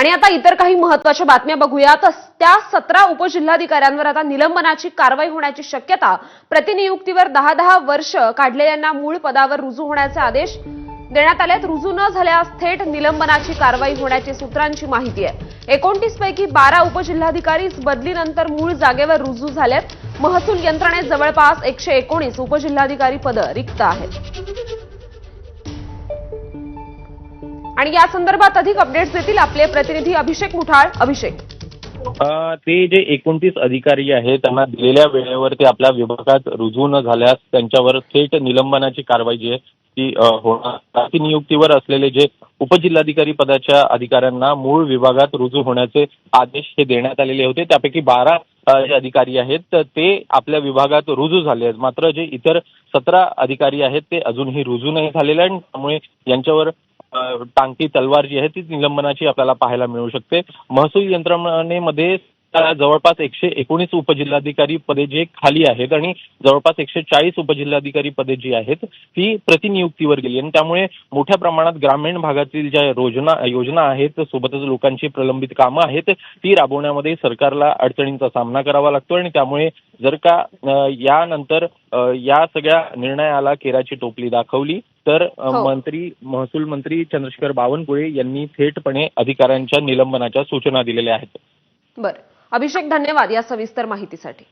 आणि आता इतर काही महत्त्वाच्या बातम्या बघूया तर त्या सतरा उपजिल्हाधिकाऱ्यांवर आता निलंबनाची कारवाई होण्याची शक्यता प्रतिनियुक्तीवर दहा दहा वर्ष काढलेल्यांना मूळ पदावर रुजू होण्याचे आदेश देण्यात आलेत रुजू न झाल्यास थेट निलंबनाची कारवाई होण्याची सूत्रांची माहिती आहे. एकोणतीस पैकी बारा उपजिल्हाधिकारीच बदलीनंतर मूळ जागेवर रुजू झाल्यात महसूल यंत्रणेत जवळपास एकशे एकोणीस उपजिल्हाधिकारी पदं रिक्त आहेत. आणि या संदर्भात अधिक अपडेट्स देतील आपले प्रतिनिधी अभिषेक मुठाळ. अभिषेक. ते जे एकोणतीस अधिकारी आहेत त्यांना दिलेल्या वेळेवर ते आपल्या विभागात रुजू न झाल्यास त्यांच्यावर थेट निलंबनाची कारवाई जी आहे ती होणार. ती नियुक्तीवर असलेले जे उपजिल्हाधिकारी पदाच्या अधिकाऱ्यांना मूळ विभागात रुजू होण्याचे आदेश हे देण्यात आलेले होते. त्यापैकी बारा जे अधिकारी आहेत ते आपल्या विभागात रुजू झाले आहेत. मात्र जे इतर सतरा अधिकारी आहेत ते अजूनही रुजू नाही झालेले आहेत. त्यामुळे यांच्यावर टांगती तलवार जी आहे ती निलंबनाची आपल्याला पाहायला मिळू शकते. महसूल यंत्रणेमध्ये जवळपास एकशे एकोणीस उपजिल्हाधिकारी पदे जे खाली आहेत आणि जवळपास एकशे चाळीस उपजिल्हाधिकारी पदे जी आहेत ती प्रतिनियुक्तीवर गेली. आणि त्यामुळे मोठ्या प्रमाणात ग्रामीण भागातील ज्या योजना योजना आहेत सोबतच लोकांची प्रलंबित कामं आहेत ती राबवण्यामध्ये सरकारला अडचणींचा सामना करावा लागतो. आणि त्यामुळे जर का यानंतर या सगळ्या निर्णयाला केराची टोपली दाखवली तर हो. मंत्री महसूल मंत्री चंद्रशेखर बावनकुळे यांनी थेटपणे अधिकाऱ्यांच्या निलंबनाच्या सूचना दिलेल्या आहेत. बरं. अभिषेक धन्यवाद या सविस्तर माहितीसाठी.